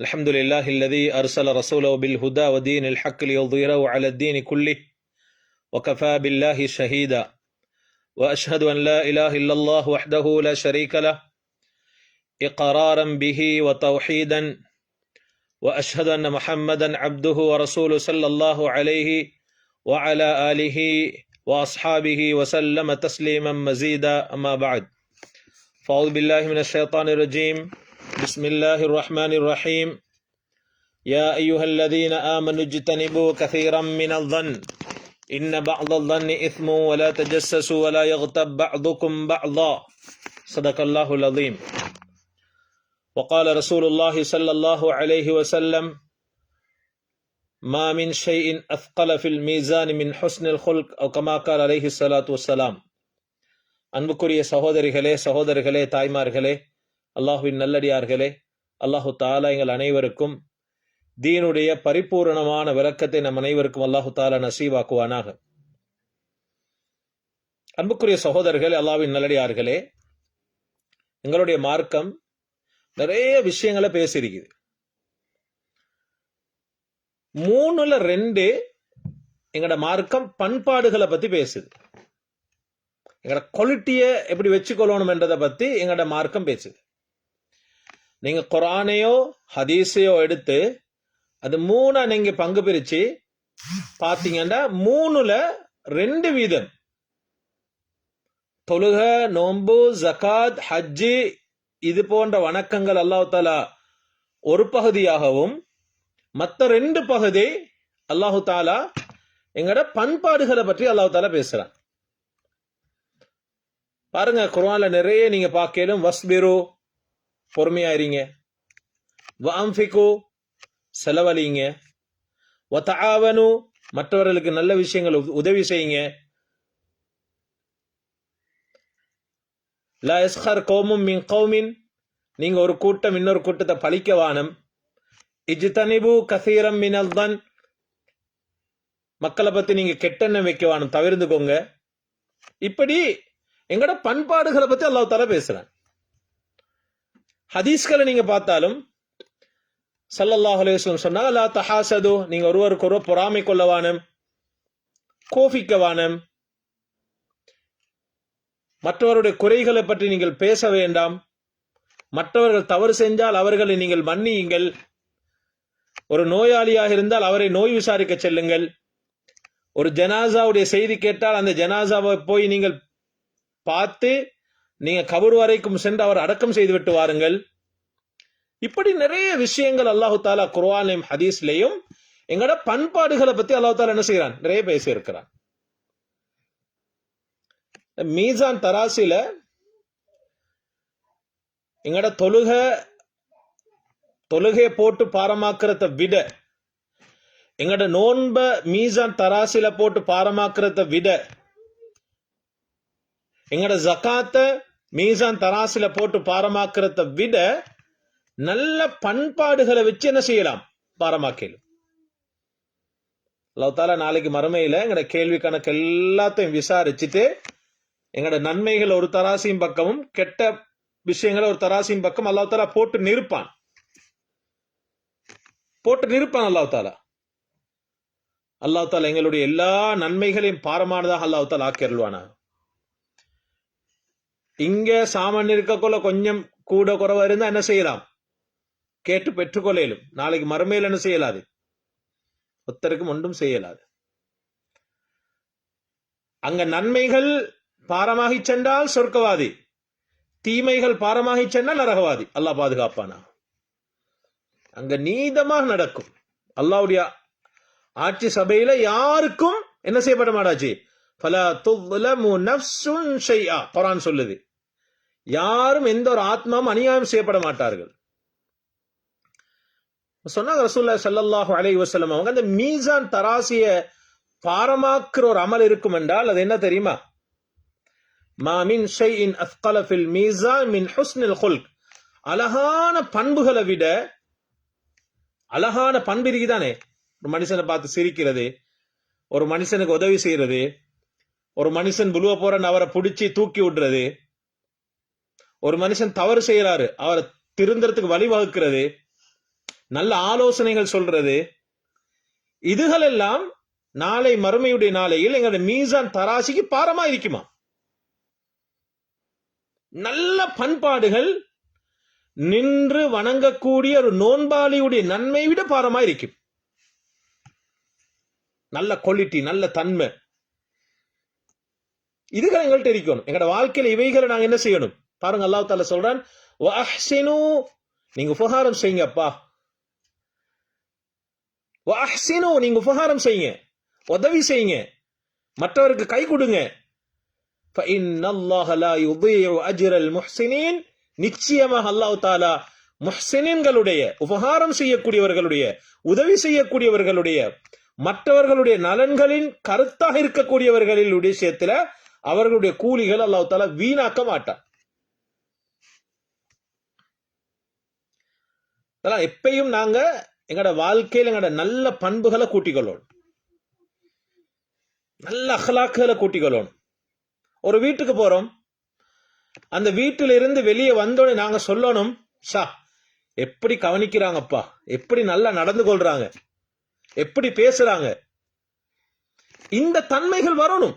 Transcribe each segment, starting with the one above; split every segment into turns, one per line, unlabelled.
الحمد لله الذي أرسل رسوله بالهدى ودين الحق ليظهره على الدين كله وكفى بالله شهيدا. وأشهد أن لا إله إلا الله وحده لا شريك له إقرارا به وتوحيدا. وأشهد أن محمدا عبده ورسوله صلى الله عليه وعلى آله وأصحابه وسلم تسليما مزيدا. أما بعد فأعوذ بالله من الشيطان الرجيم. بسم الله الرحمن الرحيم يا أيها الذين آمنوا اجتنبوا كثيرا من الظن إن بعض الظن إثم ولا تجسسوا ولا يغتب بعضكم بعضا صدق الله العظيم وقال رسول الله صلى الله عليه وسلم ما من شيء أثقل في الميزان من حسن الخلق أو كما قال عليه الصلاة والسلام அன்புக்குரிய சகோதரிகளே சகோதரர்களே தாய்மார்களே அல்லாஹுவின் நல்லடியார்களே அல்லாஹு தாலா எங்கள் அனைவருக்கும் தீனுடைய பரிபூரணமான விளக்கத்தை நம் அனைவருக்கும் அல்லாஹு தாலா நசீவாக்குவானாக. அன்புக்குரிய சகோதரர்களே அல்லாவின் நல்லடியார்களே எங்களுடைய மார்க்கம் நிறைய விஷயங்களை பேசியிருக்குது. மூணுல ரெண்டு எங்களோட மார்க்கம் பண்பாடுகளை பத்தி பேசுது. எங்களோட குவாலிட்டியை எப்படி வச்சுக்கொள்ளணும்ன்றதை பத்தி எங்களோட மார்க்கம் பேசுது. நீங்க குரானையோ ஹதீஸையோ எடுத்து அது மூணா நீங்க பங்கு பிரிச்சு பாத்தீங்கன்னா மூணுல ரெண்டு வீதம். தொழுக நோன்பு ஜகாத் ஹஜ்ஜி இது போன்ற வணக்கங்கள் அல்லாஹ் தாலா ஒரு பகுதியாகவும் மற்ற ரெண்டு பகுதி அல்லாஹு தாலா எங்களோட பண்பாடுகளை பற்றி அல்லாஹு தாலா பேசுறான். பாருங்க குரான்ல நிறைய நீங்க பார்க்கலும் வஸ்பிரு பொறுமையா இருங்க வஅன்ஃபிகு செலவழிங்க. வதஆவனு மற்றவர்களுக்கு நல்ல விஷயங்கள் உதவி செய்யுங்க. லா எஸ்ஹர் கோமும் மின் கௌமின் நீங்கள் ஒரு கூட்டம் இன்னொரு கூட்டத்தை பழிக்க வானம். இஜ்தனிபு கசீரம் மினல் தன் மக்களை பற்றி நீங்கள் கெட்டெண்ணம் வைக்க வானம் தவிர்த்துக்கோங்க. இப்படி எங்களோட பண்பாடுகளை பற்றி அல்லாஹ் பேசுகிறேன் ஹதீஸ்களை நீங்க பார்த்தாலும் சல்லல்லாஹ் அலுவலம் வஸல்லம் சொன்னாங்க லா தஹாசது நீங்க ஒருவருக்கு ஒருவர் பொறாமை கொள்ளவானும் கோபிக்கவானும் மற்றவருடைய குறைகளை பற்றி நீங்கள் பேச வேண்டாம். மற்றவர்கள் தவறு செஞ்சால் அவர்களை நீங்கள் மன்னியுங்கள். ஒரு நோயாளியாக இருந்தால் அவரை நோய் விசாரிக்க செல்லுங்கள். ஒரு ஜனாசாவுடைய செய்தி கேட்டால் அந்த ஜனாசாவை போய் நீங்கள் பார்த்து நீங்க கபர் வரைக்கும் சென்று அவர் அடக்கம் செய்து விட்டு வாருங்கள். இப்படி நிறைய விஷயங்கள் அல்லாஹு தாலா குர்ஆன்லையும் ஹதீஸ்லயும் எங்களோட பண்பாடுகளை பத்தி அல்லாஹு தாலா என்ன செய்யறான் நிறைய பேசி இருக்கிறான் மீசான் தராசில எங்களோட தொழுக தொழுகையை போட்டு பாரமாக்குறத விட எங்களோட நோன்ப மீசான் தராசில போட்டு பாரமாக்குறத விட எங்களோட ஜக்காத்தை மீசான் தராசில போட்டு பாரமாக்குறத விட நல்ல பண்பாடுகளை வச்சு என்ன செய்யலாம்? பாரமாக்கலாம் லவ்தால நாளைக்கு மறுமையில எங்களோட கேள்வி கணக்கு எல்லாத்தையும் விசாரிச்சுட்டு எங்களோட நன்மைகள் ஒரு தராசியும் பக்கமும் கெட்ட விஷயங்களை ஒரு தராசியும் பக்கம் அல்லாஹ் போட்டு நிற்பான் போட்டு நிற்பான் அல்லாஹ் தாலா. எங்களுடைய எல்லா நன்மைகளையும் பாரமானதாக அல்லாஹ் தாலா ஆக்கி அருள்வானா இங்கே சாமானியர்க்குள்ள கொஞ்சம் கூட குறவா இருந்தா என்ன செய்யலாம்? கேட்டு பெற்றுக்கொள்ளையிலும் நாளைக்கு மறுமையில் என்ன செய்யலாது? ஒத்தருக்கும் ஒன்றும் செய்யலாது. அங்க நன்மைகள் பாரமாகி சென்றால் சொர்க்கவாதி. தீமைகள் பாரமாகி சென்றால் நரகவாதி. அல்லாஹ் பாதுகாப்பானா அங்க நீதமாக நடக்கும். அல்லாவுடைய ஆட்சி சபையில யாருக்கும் என்ன செய்யப்பட மாட்டாச்சு பல துலமு நப்சுன் ஷையா குரான் சொல்லுது. யாரும் எந்த ஒரு ஆத்மாவும் அநியாயம் செய்யப்பட மாட்டார்கள். சொன்னாங்க ரசூல்லா சல்லாஹூ அலை வசலம் அவங்க அந்த மீசான் தராசிய பாரமாக்குற ஒரு அமல் இருக்கும் என்றால் அது என்ன தெரியுமா? மா மின் ஷைஇன் அஸ்கலஃபில் மீசான் மின் ஹுஸ்னில் ஹுல்க். அழகான பண்புகளை விட அழகான பண்பு இருக்குதானே? ஒரு மனுஷனை பார்த்து சிரிக்கிறது ஒரு மனுஷனுக்கு உதவி செய்யறது ஒரு மனுஷன் புழுவ போற அவரை பிடிச்சி தூக்கி விடுறது ஒரு மனுஷன் தவறு செய்யறாரு அவரை திருந்தறதுக்கு வழிவகுக்கிறது நல்ல ஆலோசனைகள் சொல்றது இதுகள் எல்லாம் நாளை மறுமையுடைய நாளையில் எங்களுடைய மீசான் தராசிக்கு பாரமா இருக்குமா? நல்ல பண்பாடுகள் நின்று வணங்கக்கூடிய ஒரு நோன்பாளியுடைய நன்மை விட பாரமா இருக்கும். நல்ல குவாலிட்டி நல்ல தன்மை. இதுகள் எங்கள்கிட்ட இருக்கணும். எங்களோட வாழ்க்கையில இவைகளை நாங்க என்ன செய்யணும்? பாருங்க அல்லா தால சொல்றான் நீங்க உபகாரம் செய்யுங்க அப்பா அஹ்சினு நீங்க உபகாரம் செய்யுங்க. உதவி செய்யுங்க. மற்றவருக்கு கை கொடுங்க. நிச்சயமாக அல்லாஹ் தாலா முஹ்சின்களுடைய உபகாரம் செய்யக்கூடியவர்களுடைய உதவி செய்யக்கூடியவர்களுடைய மற்றவர்களுடைய நலன்களின் கருத்தாக இருக்கக்கூடியவர்களின் விஷயத்துல அவர்களுடைய கூலிகள் அல்லாஹ் தாலா வீணாக்க மாட்டான். அதெல்லாம் எப்பயும் நாங்க எங்களோட வாழ்க்கையில எங்களோட நல்ல பண்புகளை கூட்டிக்கொள்ளணும் நல்ல அகலாக்குகளை கூட்டிக்கொள்ளணும் ஒரு வீட்டுக்கு போறோம். அந்த வீட்டில இருந்து வெளியே வந்தோடனே நாங்க சொல்லணும் ஷா எப்படி கவனிக்கிறாங்கப்பா? எப்படி நல்லா நடந்து கொள்றாங்க? எப்படி பேசுறாங்க? இந்த தன்மைகள் வரணும்.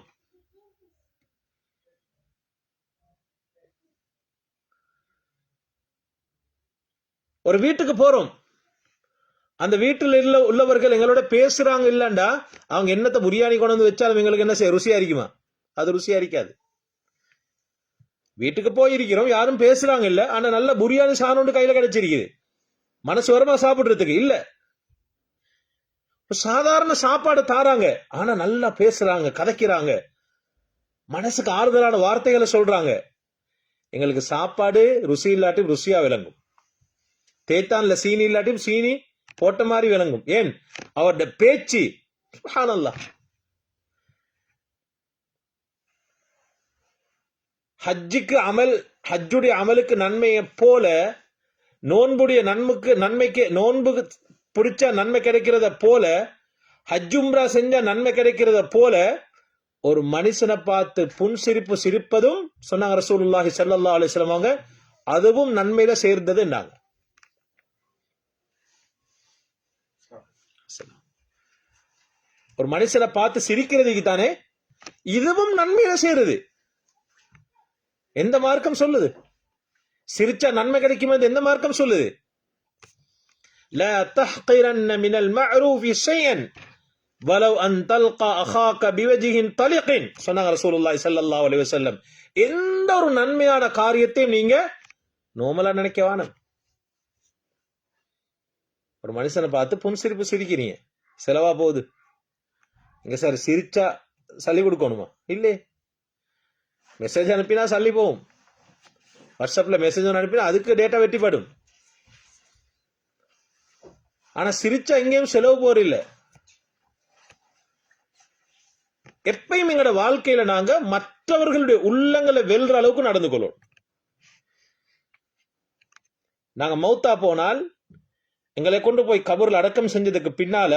ஒரு வீட்டுக்கு போறோம். அந்த வீட்டில் உள்ளவர்கள் எங்களோட பேசுறாங்க இல்லண்டா அவங்க என்னத்த பிரியாணி கொண்டு வந்து வச்சாலும் எங்களுக்கு என்ன செய்ய ருசியா இருக்குமா? அது ருசியா இருக்காது. வீட்டுக்கு போயிருக்கிறோம் யாரும் பேசுறாங்க இல்ல ஆனா நல்ல புரியாணி சாணம்னு கையில கிடைச்சிருக்குது. மனசு வரமா சாப்பிடுறதுக்கு? இல்ல. சாதாரண சாப்பாடு தாராங்க ஆனா நல்லா பேசுறாங்க கதைக்கிறாங்க. மனசுக்கு ஆறுதலான வார்த்தைகளை சொல்றாங்க. எங்களுக்கு சாப்பாடு ருசி இல்லாட்டி ருசியா விளங்கும். தேத்தான்ல சீனி இல்லாட்டியும் சீனி போட்ட மாதிரி விளங்கும். ஏன்? அவருடைய பேச்சு சுப்ஹானல்லாஹ் ஹஜ்ஜுக்கு அமல் ஹஜ்ஜுடைய அமலுக்கு நன்மையை போல நோன்புடைய நன்மைக்கு நன்மைக்கு நோன்பு பிடிச்சா நன்மை கிடைக்கிறத போல ஹஜ்ஜும்ரா செஞ்சா நன்மை கிடைக்கிறத போல ஒரு மனுஷனை பார்த்து புன் சிரிப்பு சிரிப்பதும் சொன்னாங்க ரசூலுல்லாஹி ஸல்லல்லாஹு அலைஹி அதுவும் நன்மையில சேர்ந்ததுன்னாங்க. ஒரு மனுஷனை பார்த்து சிரிக்கிறதுக்கு தானே இதுவும் நன்மையில சேருது எந்த மார்க்கம் சொல்லுது சிரிச்சா நன்மை கிடைக்கும் என்று எந்த மார்க்கம் சொல்லுது لا تحقرن من المعروف شيئا ولو ان تلقى اخاك بوجه طلق சொன்னாங்க ரசூலுல்லாஹி ஸல்லல்லாஹு அலைஹி வஸல்லம் எந்த ஒரு நன்மையான காரியத்தையும் நீங்க நோமலா நினைக்க வேணாம் ஒரு மனுஷனை பார்த்து புன்சிரிப்பு சிரிக்கிறீங்க செலவா போகுது எங்க சார் சிரிச்சா சளி கொடுக்கணுமா? இல்லையே மெசேஜ் அனுப்பினா சல்லி போகும். வாட்ஸ்அப்ல மெசேஜ் ஒன்று அனுப்பினா அதுக்கு டேட்டா வெட்டிப்படும். ஆனா சிரிச்சா எங்கேயும் செலவு போறில்ல எப்பயும் எங்களோட வாழ்க்கையில நாங்க மற்றவர்களுடைய உள்ளங்களை வெல்ற அளவுக்கு நடந்து கொள்வோம். நாங்க மௌத்தா போனால் எங்களை கொண்டு போய் கபூர்ல அடக்கம் செஞ்சதுக்கு பின்னால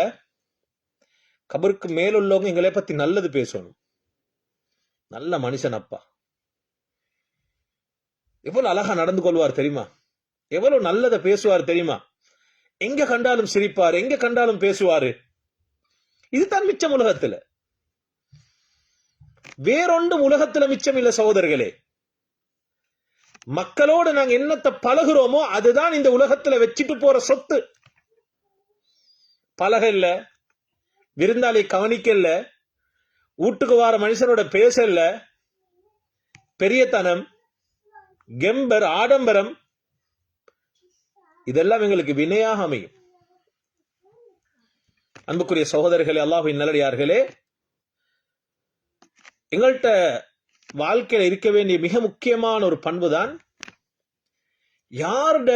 கபருக்கு மேலுள்ளவங்க எங்களை பத்தி நல்லது பேசணும். நல்ல மனுஷன் அப்பா. எவ்வளவு அழகா நடந்து கொள்வார் தெரியுமா? எவ்வளவு நல்லதை பேசுவார் தெரியுமா? எங்க கண்டாலும் சிரிப்பார் எங்க கண்டாலும் பேசுவாரு. இதுதான் மிச்சம் உலகத்துல. வேறொன்றும் உலகத்துல மிச்சம் இல்ல சகோதரர்களே. மக்களோடு நாங்க என்னத்தை பழகுறோமோ அதுதான் இந்த உலகத்துல வச்சுட்டு போற சொத்து. பழக இல்ல. விருந்தாளி கவனிக்கல வீட்டுக்கு வார மனுஷனோட பேசல பெரியத்தனம் கெம்பர் ஆடம்பரம். இதெல்லாம் எங்களுக்கு வினையாக அமையும். அன்புக்குரிய சகோதரர்களே அல்லாஹின் நல்லடியார்களே எங்கள்கிட்ட வாழ்க்கையில இருக்க வேண்டிய மிக முக்கியமான ஒரு பண்பு தான் யாருட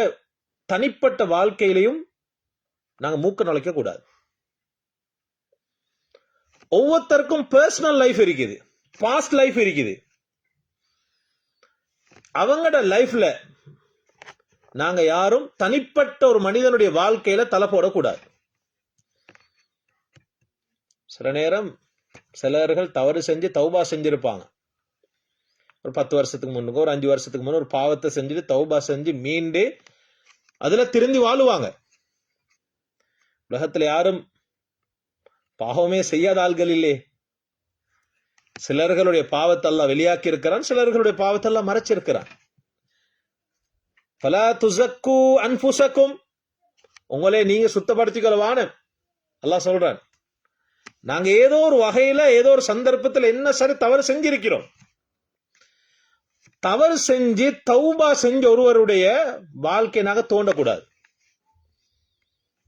தனிப்பட்ட வாழ்க்கையிலையும் நாங்கள் மூக்க நுழைக்க கூடாது. ஒவ்வொருத்தருக்கும் பர்சனல் லைஃப் இருக்குது. பாஸ்ட் லைஃப் இருக்குது. அவங்களோட லைஃப்ல நாங்க யாரும் தனிப்பட்ட ஒரு மனிதனுடைய வாழ்க்கையில தலை போடக்கூடாது. சில நேரம் சிலர்கள் தவறு செஞ்சு தௌபா செஞ்சிருப்பாங்க. ஒரு பத்து வருஷத்துக்கு முன்னுக்கு ஒரு அஞ்சு வருஷத்துக்கு முன்ன ஒரு பாவத்தை செஞ்சுட்டு தௌபா செஞ்சு மீண்டு அதுல திருந்தி வாழுவாங்க. உலகத்துல யாரும் பாவமே செய்யாத ஆள்கள் இல்லே. சிலர்களுடைய பாவத்தெல்லாம் வெளியாக்கி இருக்கிறான் சிலர்களுடைய பாவத்தெல்லாம் மறைச்சிருக்கிறான். பலா துசக்கு அன்புசக்கும் உங்களே நீங்க சுத்தப்படுத்திக்கொள்ளவான அல்லாஹ் சொல்றான். நாங்க ஏதோ ஒரு வகையில ஏதோ ஒரு சந்தர்ப்பத்தில் என்ன சரி தவறு செஞ்சிருக்கிறோம். தவறு செஞ்சு தௌபா செஞ்ச ஒருவருடைய வாழ்க்கை நாங்க தோண்டக்கூடாது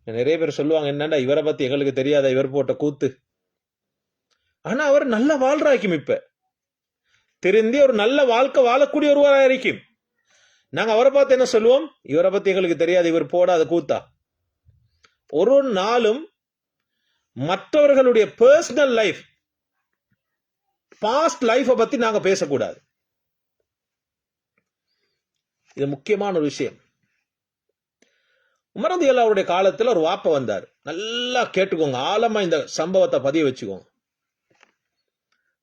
நிறைய பேர் சொல்லுவாங்க என்னடா இவரை பத்தி எங்களுக்கு தெரியாத? இவர் போட்ட கூத்து. ஆனா அவர் நல்ல வாழ்றாக்கும் இப்ப. திருந்தி ஒரு நல்ல வாழ்க்கை வாழக்கூடிய ஒருவராக இருக்கும் நாங்க அவரை பார்த்து என்ன சொல்லுவோம்? இவரை பத்தி எங்களுக்கு தெரியாது இவர் போடாத கூத்தா? ஒரு ஒரு நாளும் மற்றவர்களுடைய பர்சனல் லைஃப் பாஸ்ட் லைஃபை பத்தி நாங்க பேசக்கூடாது. இது முக்கியமான ஒரு விஷயம். உமரதி அவருடைய காலத்துல ஒரு வாப்ப வந்தார். நல்லா கேட்டுக்கோங்க. ஆழமா இந்த சம்பவத்தை பதிய வச்சுக்கோங்க.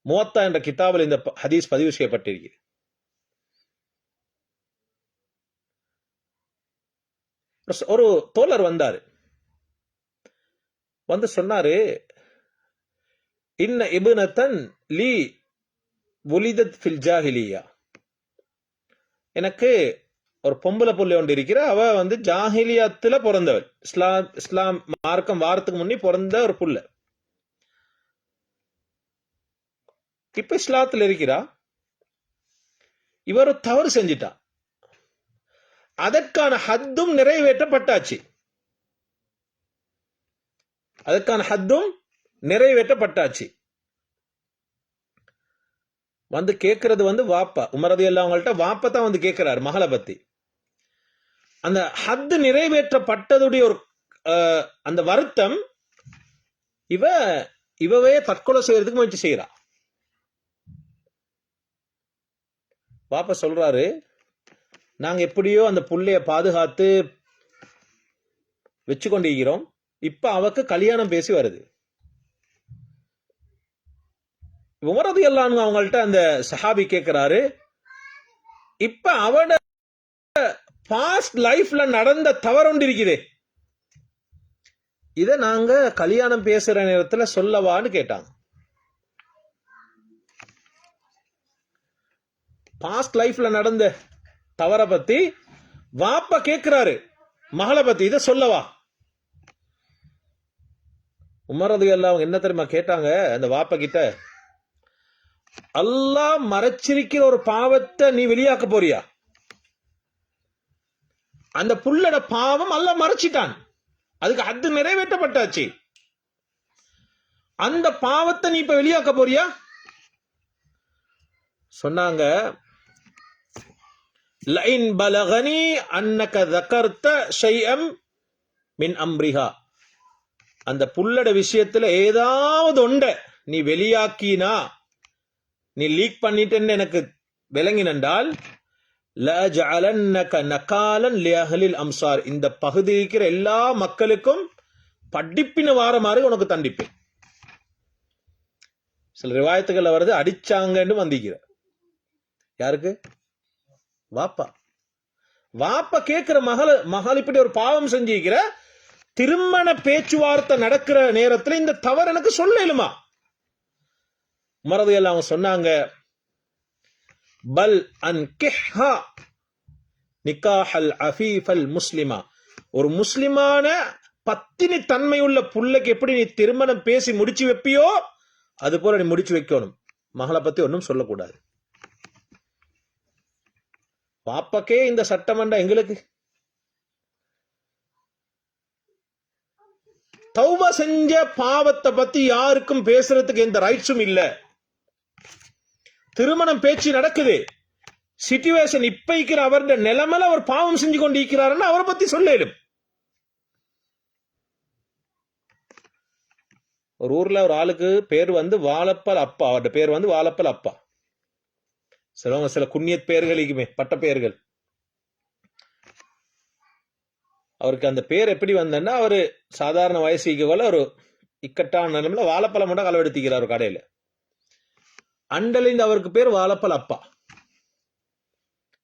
மூவத்தா என்ற கிதாபில் இந்த ஹதீஸ் பதிவு செய்யப்பட்டிருக்கு. ஒரு தோழர் வந்தாரு. வந்து சொன்னாரு இன்ன இபுனத்தன் லீ ஒலிதத் ஃபில் ஜாஹிலியா. எனக்கு ஒரு பொம்பளை புள்ளை ஒன்று இருக்கிற அவ வந்து ஜாஹிலியாத்துல பிறந்தவள். இஸ்லாம் இஸ்லாம் மார்க்கம் வாரத்துக்கு முன்னே பிறந்த ஒரு புள்ள. இப்ப இஸ்லாத்துல இருக்கிறா. இவர் தவறு செஞ்சிட்டா. அதற்கான ஹத்தும் நிறைவேற்றப்பட்டாச்சு. அதற்கான ஹத்தும் நிறைவேற்றப்பட்டாச்சு. வந்து கேட்கறது வந்து வாப்பா. உமரது எல்லாம் அவங்கள்ட்ட வாப்பா தான் வந்து கேட்கிறாரு மகளை பத்தி. அந்த ஹத்து நிறைவேற்றப்பட்டதுடைய ஒரு அஹ், அந்த வருத்தம் இவ இவவே தற்கொலை செய்யறதுக்கு முயற்சி செய்யறா பாப்பா சொல்றாரு நாங்க எப்படியோ அந்த புள்ளைய பாதுகாத்து வச்சு கொண்டிருக்கிறோம் இப்ப அவக்கு கல்யாணம் பேசி வருது. உமரது எல்லாம் அவங்கள்ட்ட அந்த சஹாபி கேட்கிறாரு இப்ப அவட பாஸ்ட் லைஃப்ல நடந்த தவறு இருக்குது. இதை நாங்க கல்யாணம் பேசுற நேரத்துல சொல்லவான்னு கேட்டாங்க. பாஸ்ட் லைஃப்ல நடந்த தவற பத்தி வாப்ப கேட்கிறாரு மகளை பத்தி இதை சொல்லவா? உமரது எல்லாம் அவங்க என்ன தெரியுமா கேட்டாங்க? அந்த வாப்ப கிட்ட அல்லாஹ் மறைச்சிருக்கிற ஒரு பாவத்தை நீ வெளியாக்க போறியா? அந்த புள்ளட பாவம் அல்ல மறைச்சிட்டான். அதுக்கு அது நிறைவேற்றப்பட்டாச்சு. அந்த பாவத்தை நீ இப்ப வெளியாக்க போறியா? சொன்னாங்க லைன் பலகனி அன்னக தகர்த்த ஷையம் மின் அம்ரிஹா. அந்த புல்லட விஷயத்துல ஏதாவது ஒண்ட நீ வெளியாக்கினா நீ லீக் பண்ணிட்டேன்னு எனக்கு விளங்கினண்டால் அம்சார் இந்த பகுதி இருக்கிற எல்லா மக்களுக்கும் படிப்பின வார மாதிரி உனக்கு தண்டிப்பேன். சில ரிவாயத்துகள்ல வருது அடிச்சாங்கன்னு வந்திக்கிற யாருக்கு? வாப்பா. வாப்பா கேட்கிற மகள மகள் இப்படி ஒரு பாவம் செஞ்சிருக்கிற திருமண பேச்சுவார்த்தை நடக்கிற நேரத்துல இந்த தவறு எனக்கு சொல்லலுமா? மறதையெல்லாம் அவங்க சொன்னாங்க பல் அன் கிஹா நிக்காஹல் அஃபீஃபல் முஸ்லிமா. ஒரு முஸ்லிமான பத்தினி தன்மையுள்ள புள்ளைக்கு எப்படி நீ திருமணம் பேசி முடிச்சு வைப்பியோ அது போல நீ முடிச்சு வைக்கணும். மகளை பத்தி ஒன்றும் சொல்லக்கூடாது. பாப்பாக்கே இந்த சட்டமன்ற எங்களுக்கு. தௌபா செஞ்ச பாவத்தை பத்தி யாருக்கும் பேசுறதுக்கு எந்த ரைட்ஸும் இல்ல. திருமணம் பேச்சு நடக்குது. சிச்சுவேஷன் இப்ப இருக்கிற அவருடைய நிலைமையில அவர் பாவம் செஞ்சு கொண்டு இருக்கிறாருன்னு அவரை பத்தி சொல்லிடும். ஒரு ஊர்ல ஒரு ஆளுக்கு பேர் வந்து வாழப்பல் அப்பா. அவருடைய பேர் வந்து வாழப்பல் அப்பா. சிலவங்க சில குன்னியத் பெயர்களுக்குமே பட்ட பெயர்கள். அவருக்கு அந்த பேர் எப்படி வந்தேன்னா அவரு சாதாரண வயசுக்கு போல ஒரு இக்கட்டான நிலைமையில வாழைப்பழம் மட்டும் களவெடுத்திக்கிறார் கடையில. அண்டலிந்து அவருக்கு பேர் வாழப்பல் அப்பா.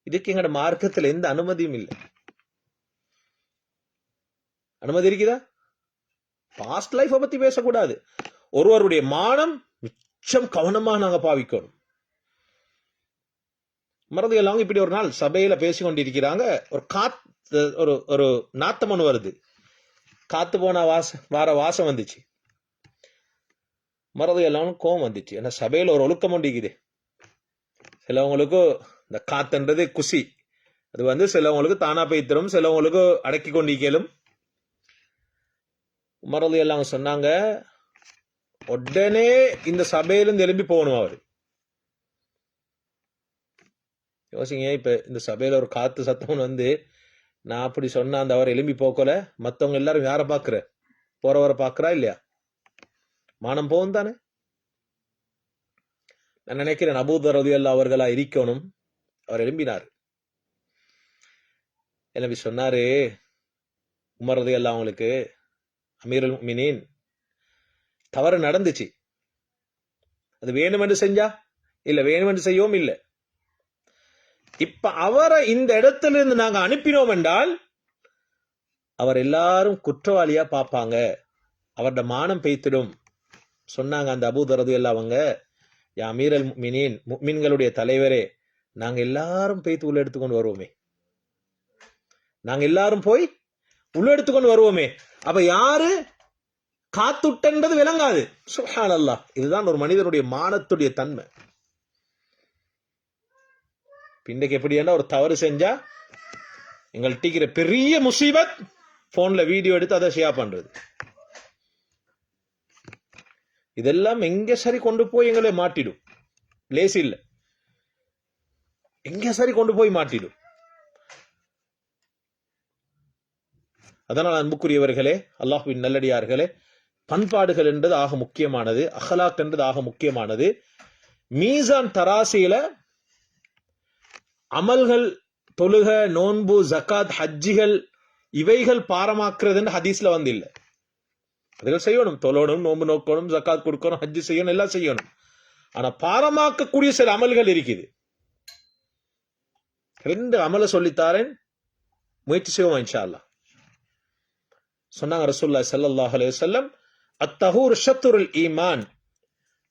இதுக்கு எங்கட மார்க்கத்துல எந்த அனுமதியும் இல்லை. அனுமதி இருக்குதா? பாஸ்ட் லைஃபை பத்தி பேசக்கூடாது. ஒருவருடைய மானம் மிச்சம் கவனமா நாங்க பாவிக்கணும். மறந்து எல்லாம் இப்படி ஒரு நாள் சபையில பேசி கொண்டிருக்கிறாங்க ஒரு காத்து ஒரு ஒரு நாத்தம் வருது. காத்து போன வாசம் வார வாசம் வந்துச்சு. மறதி எல்லாம் கோவம் வந்துச்சு. ஏன்னா சபையில் ஒரு ஒழுக்கம் ஒண்டிக்குது சிலவங்களுக்கு இந்த காத்துன்றது குசி. அது வந்து சிலவங்களுக்கு தானா தரும் சிலவங்களுக்கு அடக்கி கொண்டிக்கலும் மறதி எல்லாம் சொன்னாங்க உடனே இந்த சபையிலிருந்து எழும்பி போகணும் அவர். யோசிங்க இப்ப இந்த சபையில ஒரு காத்து சத்தம் வந்து நான் அப்படி சொன்ன அந்த அவர் எலும்பி போக்கல மத்தவங்க எல்லாரும் யார பாக்குற போறவரை பாக்குறா இல்லையா? மானம் போகும் தானே நான் நினைக்கிறேன் அபூதர் ரதியல்லா அவர்களா இருக்கணும். அவர் எழும்பினார். எனவே சொன்னாரு? உமர் ரதியல்லா அவங்களுக்கு அமீருல் மினின் தவறு நடந்துச்சு. அது வேணுமென்று செஞ்சா? இல்ல வேணுமென்று செய்யவும் இல்லை. இப்ப அவரை இந்த இடத்துல இருந்து நாங்க அனுப்பினோம் என்றால் அவர் எல்லாரும் குற்றவாளியா பார்ப்பாங்க. அவரோட மானம் பெய்த்திடும். சொன்னாங்க அந்த அபூதரது எல்லாம் அவங்க யா மீரல் மினின் முக்மின்களுடைய தலைவரே நாங்க எல்லாரும் பெய்த்து உள்ள எடுத்துக்கொண்டு வருவோமே. நாங்க எல்லாரும் போய் உள்ள எடுத்துக்கொண்டு வருவோமே. அப்ப யாரு? காத்துட்டன்றது விளங்காது. சுஹான் இதுதான் ஒரு மனிதனுடைய மானத்துடைய தன்மை. பின்னைக்கு எப்படி ஒரு தவறு செஞ்சா எங்கள்கிட்ட பெரிய முசீபத் போன்ல வீடியோ எடுத்து அதை ஷேர் பண்றது. இதெல்லாம் எங்க சரி கொண்டு போய் எங்களை மாட்டிடும்? லேசி இல்ல. எங்க சரி கொண்டு போய் மாட்டிடும்? அதனால் அன்புக்குரியவர்களே அல்லாஹுவின் நல்லடியார்களே பண்பாடுகள் என்றது ஆக முக்கியமானது அஹலாக் என்றது ஆக முக்கியமானது. மீசான் தராசியில அமல்கள் தொழுக நோன்பு ஜக்காத் ஹஜ்ஜிகள் இவைகள் பாரமாக்குறதுன்னு ஹதீஸ்ல வந்து இல்ல அதுகள் செய்யணும். தொழணும் நோம்பு நோக்கணும் ஜக்காத் கொடுக்கணும் ஹஜ்ஜு செய்யணும் எல்லாம் செய்யணும். ஆனா பாரமாக்கக்கூடிய சில அமல்கள் இருக்குது. ரெண்டு அமலை சொல்லித்தாரேன். முயற்சி செய்வோம் இன்ஷால்லா சொன்னாங்க ரசூல்லா சல்லாஹ் அலைஹி அத்தஹூர் ஷத்துருல் ஈமான்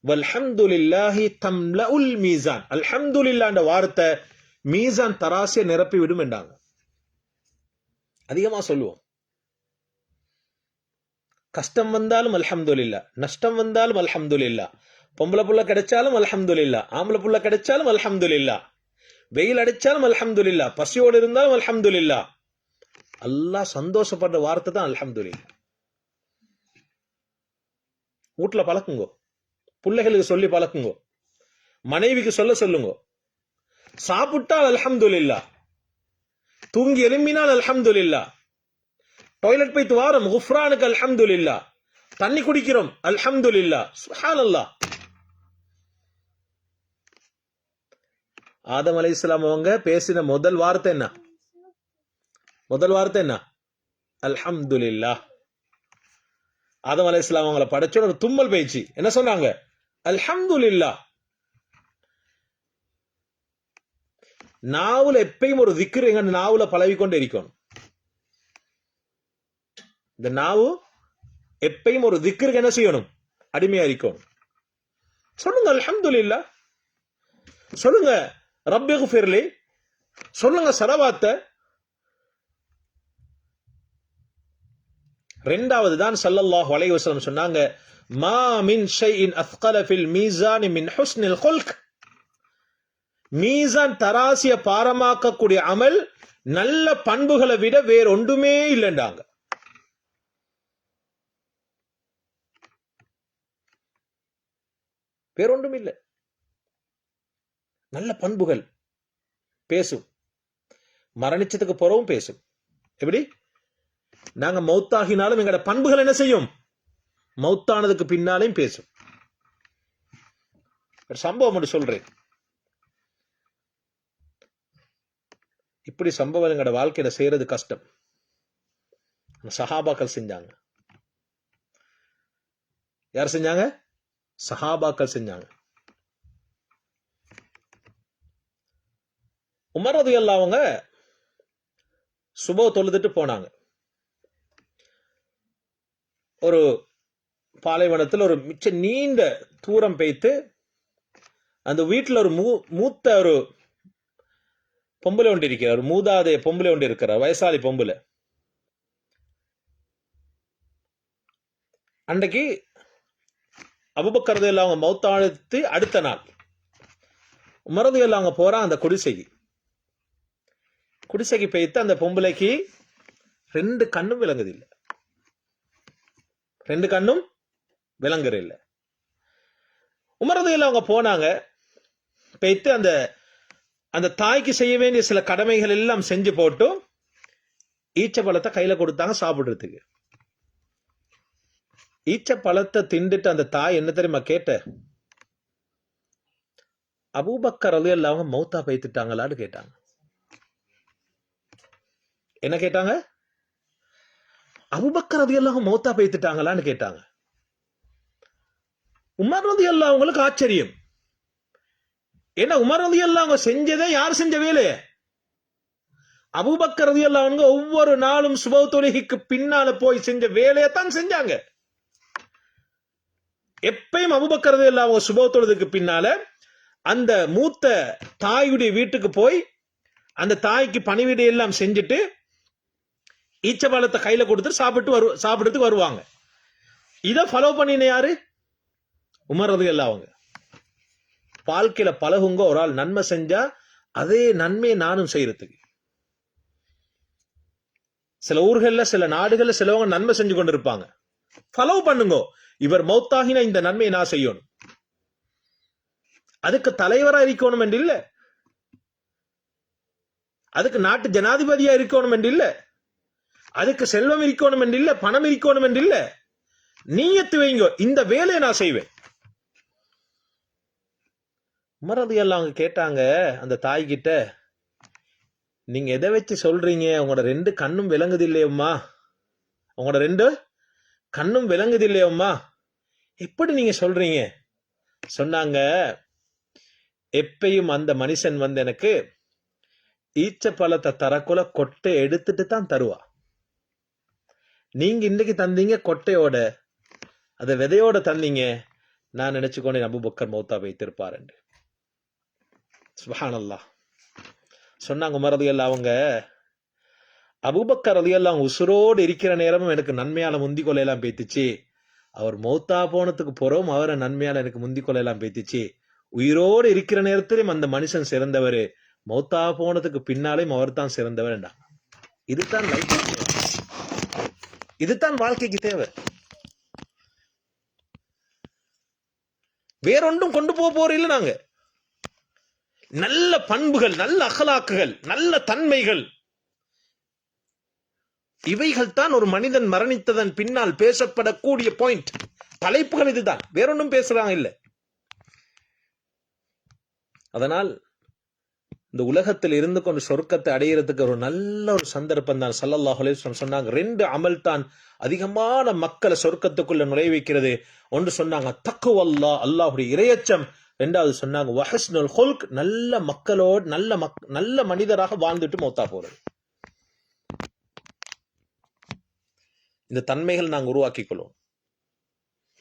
வல்ஹம்துலில்லாஹி தம்லஉல் மீசான். அல்ஹம்துலில்லாஹ்ன்ற வார்த்தை மீசான் தராசிய நிரப்பி விடும் என்றாங்க. அதிகமா சொல்லுவோம். கஷ்டம் வந்தாலும் அல்ஹம்துலில்லா நஷ்டம் வந்தாலும் அல்ஹம்துலில்லா. பொம்பளை புள்ள கிடைச்சாலும் அல்ஹம்துலில்லா ஆம்பளை புள்ள கிடைச்சாலும் அல்ஹம்துலில்லா. வெயில் அடிச்சாலும் அல்ஹம்துலில்லா பசியோடு இருந்தாலும் அல்ஹம்துலில்லா. அல்லாஹ் சந்தோஷப்படுற வார்த்தை தான் அல்ஹம்துலில்லா. வீட்டில் பழக்குங்கோ. பிள்ளைகளுக்கு சொல்லி பழக்குங்கோ. மனைவிக்கு சொல்ல சொல்லுங்க. சாப்பிட்டால் அல்ஹம்துலில்லா. தூங்கி எழும்பினால் அல்ஹம்துலில்லா. டாய்லெட் போய்த்து வாரம். குஃப்ரானுக்கு அல்ஹம்துலில்லா. தண்ணி குடிக்கிறோம். அல்ஹம்துலில்லா. சுப்ஹானல்லாஹ் ஆதம் அலைஹிஸ்ஸலாம் அவங்க பேசின முதல் வார்த்தை என்ன? முதல் வார்த்தை என்ன? அல்ஹம்துலில்லா. ஆதம் அலைஹிஸ்ஸலாம் அவங்கள படைச்சோட ஒரு தும்மல் பேச்சு. என்ன சொன்னாங்க? அல்ஹம்துலில்லா. நாவல் எப்பயும் ஒரு திக்ரு எங்க நாவுல பழகிக்கொண்டே இருக்கணும். இந்த நாவு எப்பயும் ஒரு திக்ருக்கு என்ன செய்யணும்? அடிமையா இருக்கணும் சொல்லுங்க இல்லா சொல்லுங்க ரப்பி குஃபிர்லி சொல்லுங்க சலவாத்த. ரெண்டாவது தான் ஸல்லல்லாஹு அலைஹி வஸல்லம் சொன்னாங்க மா மின் ஷைஇன் அஸ்கல ஃபில் மீசானி மின் ஹுஸ்னில் மீசான் தராசிய பாரமாக்கக்கூடிய அமல் நல்ல பண்புகளை விட வேற ஒன்றுமே இல்லைண்டாங்க வேறொன்றும் இல்லை நல்ல பண்புகள் பேசும். மரணிச்சதுக்கு பிறகும் பேசும். எப்படி? நாங்க மௌத்தாகினாலும் எங்களோட பண்புகள் என்ன செய்யும்? மௌத்தானதுக்கு பின்னாலையும் பேசும். ஒரு சம்பவம் ஒன்று சொல்றேன். இப்படி சம்பவம் எங்களோட வாழ்க்கையில செய்யறது கஷ்டம். சஹாபாக்கள் செஞ்சாங்க. யார் செஞ்சாங்க? சஹாபாக்கள் செஞ்சாங்க. உமர் ரதியல்லா அவங்க சுபோ தொழுதுட்டு போனாங்க. ஒரு பாலைவனத்தில் ஒரு மிச்ச நீண்ட தூரம் பெய்த்து அந்த வீட்டில் ஒரு மூ மூத்த ஒரு பொம்பளை ஒன்று இருக்கிறார். ஒரு மூதாதைய பொம்பளை ஒன்று இருக்கிறார். வயசாலி பொம்பளை. அன்றைக்கு அபுபக்கரது எல்லாம் அவங்க மௌத்தாழத்து அடுத்த நாள். உமரது அவங்க போறான் அந்த குடிசைக்கு. குடிசைக்கு பெய்த்து அந்த பொம்பளைக்கு ரெண்டு கண்ணும் விளங்குது இல்லை ரெண்டு கண்ணும் விளங்குற இல்லை உமரது அவங்க போனாங்க. பெய்த்து அந்த அந்த தாய்க்கு செய்ய வேண்டிய சில கடமைகள் எல்லாம் செஞ்சு போட்டு ஈச்ச பழத்தை கையில கொடுத்தாங்க சாப்பிடுறதுக்கு. ஈச்ச பழத்தை திண்டுட்டு அந்த தாய் என்ன தெரியுமா கேட்ட? அபூபக்கர் அலி அவங்க மௌத்தா பைத்துட்டாங்களான்னு கேட்டாங்க. என்ன கேட்டாங்க? அபுபக்கர் ரதி எல்லாம் மௌத்தா பைத்துட்டாங்களான்னு கேட்டாங்க. உமர் ரதி அல்லா அவங்களுக்கு ஆச்சரியம். ஏன்னா உமர் ரதி அல்லா அவங்க செஞ்சதே யார் செஞ்ச வேலையை அபுபக்கர் ரதி அல்லா அவங்க ஒவ்வொரு நாளும் சுப தொழுகைக்கு பின்னால போய் செஞ்ச வேலையை தான் செஞ்சாங்க. எப்பயும் அபுபக்கரது ரதி அவங்க சுப தொழுதுக்கு பின்னால அந்த மூத்த தாயுடைய வீட்டுக்கு போய் அந்த தாய்க்கு பணிவிடை எல்லாம் செஞ்சுட்டு ஈச்சபாலத்தை கையில கொடுத்து சாப்பிட்டு வரு சாப்பிடுறதுக்கு வருவாங்க. இதை ஃபாலோ பண்ணின யாரு? உமர்றது எல்லாம் அவங்க வாழ்க்கையில பழகுங்க ஒரு ஆள் நன்மை செஞ்சா அதே நன்மையை நானும் செய்யறதுக்கு. சில ஊர்களில் சில நாடுகளில் சிலவங்க நன்மை செஞ்சு கொண்டு இருப்பாங்க ஃபாலோ பண்ணுங்க. இவர் மௌத்தாகின இந்த நன்மையை நான் செய்யணும் அதுக்கு தலைவரா இருக்கணும் என்று இல்ல அதுக்கு நாட்டு ஜனாதிபதியா இருக்கணும் என்று இல்ல அதுக்கு செல்வம் இருக்கணும் என்று இல்ல பணம் இருக்கணும் என்று இல்ல நீயத்து வைங்க இந்த வேலையை நான் செய்வேன். உமரது எல்லாம் அவங்க கேட்டாங்க அந்த தாய் கிட்ட நீங்க எதை வச்சு சொல்றீங்க? உங்களோட ரெண்டு கண்ணும் விளங்குது இல்லையம்மா. உங்களோட ரெண்டு கண்ணும் விளங்குது இல்லையம்மா. எப்படி நீங்க சொல்றீங்க? சொன்னாங்க எப்பயும் அந்த மனுஷன் வந்து எனக்கு ஈச்ச பழத்தை தரக்குள்ள கொட்டை எடுத்துட்டு தான் தருவா. நீங்க இன்னைக்கு தந்தீங்க கொட்டையோட. அதை விதையோட தந்தீங்க. நான் நினைச்சுக்கொண்டேன் அபுபக்கர் மௌத்தா வைத்திருப்பாருண்டு என்று சுபஹானல்லா. சொன்னாங்க உமர் ரலியல்லாஹு அவங்க அபூபக்கர் ரலியல்லாஹு உசுரோடு இருக்கிற நேரமும் எனக்கு நன்மையான முந்திக்கொலையெல்லாம் பேத்துச்சு. அவர் மௌத்தா போனதுக்கு புறம் அவரை நன்மையால் எனக்கு முந்தி பேத்திச்சு. உயிரோடு இருக்கிற நேரத்திலும் அந்த மனுஷன் சிறந்தவர். மௌத்தா போனதுக்கு பின்னாலையும் அவர் தான் சிறந்தவர் இதுதான் லைஃப் இதுதான் வாழ்க்கைக்கு தேவை. வேறொன்றும் கொண்டு போக போறீங்கள நாங்க? நல்ல பண்புகள் நல்ல அகலாக்குகள் நல்ல தன்மைகள். இவைகள் தான் ஒரு மனிதன் மரணித்ததன் பின்னால் பேசப்படக்கூடிய பாயிண்ட் தலைப்புகள் இதுதான். வேறொன்றும் பேசுறாங்க இல்ல. அதனால் இந்த உலகத்தில் இருந்து கொண்டு சொர்க்கத்தை அடையிறதுக்கு ஒரு நல்ல ஒரு சந்தர்ப்பம் தான். சல்லல்லாஹு சொன்னாங்க ரெண்டு அமல் தான் அதிகமான மக்களை சொர்க்கத்துக்குள்ள நுழைய வைக்கிறது. ஒன்று சொன்னாங்க தக்குவல்லா அல்லாஹுடைய இரையச்சம். ரெண்டாவது சொன்னாங்க வஹஸ்னுல் ஹோல்க் நல்ல மக்களோடு நல்ல மக் நல்ல மனிதராக வாழ்ந்துட்டு மௌத்தா போறது. இந்த தன்மைகள் நாங்கள் உருவாக்கி கொள்வோம்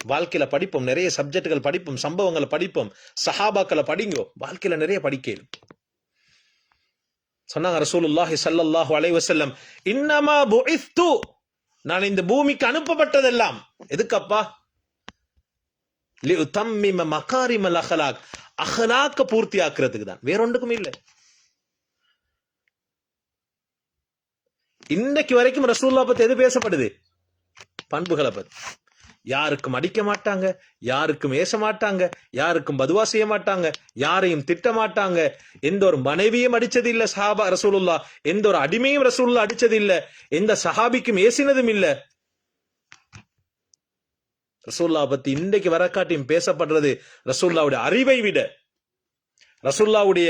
வாழ்க்கையில படிப்போம் நிறைய சப்ஜெக்டுகள் படிப்போம் சம்பவங்களை படிப்போம் சஹாபாக்களை படிங்கோ வாழ்க்கையில நிறைய படிக்கலும் சொன்னாங்க ரசூலுல்லாஹி சல்லல்லாஹு அலைஹி வஸல்லம் இன்னமா புஇஸ்து. நான் இந்த பூமிக்கு அனுப்பப்பட்டதெல்லாம். எதுக்கப்பா? லியுதம்மிம மகாரிமல் அஹலாக். அகலாக்க பூர்த்தி ஆக்குறதுக்கு தான். வேற ஒன்றுக்கும் இல்லை. இன்னைக்கு வரைக்கும் ரசூல்லா பத்தி எது பேசப்படுது? பண்புகளை பத்தி. யாருக்கும் அடிக்க மாட்டாங்க யாருக்கும் ஏச மாட்டாங்க யாருக்கும் பதுவா செய்ய மாட்டாங்க யாரையும் திட்ட மாட்டாங்க. எந்த ஒரு மனைவியும் அடிச்சது இல்ல சஹாபா ரசூலுல்லா எந்த ஒரு அடிமையும் ரசூலுல்லா அடிச்சது இல்ல எந்த சஹாபிக்கும் ஏசினதும் இல்ல. ரசூல்லா பத்தி இன்றைக்கு வரக்காட்டியும் பேசப்படுறது ரசூல்லாவுடைய அறிவை விட ரசூல்லாவுடைய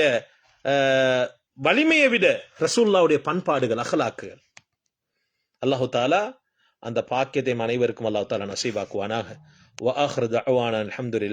அஹ், வலிமையை விட ரசூல்லாவுடைய பண்பாடுகள் அகலாக்குகள். அல்லாஹு தாலா அந்த பாக்கியத்தை அனைவருக்கும் அல்லாஹ் தாலா நசீபாக்குவானாக வ ஆஹிரு தஅவானா அல்ஹம்துலில்லாஹ்.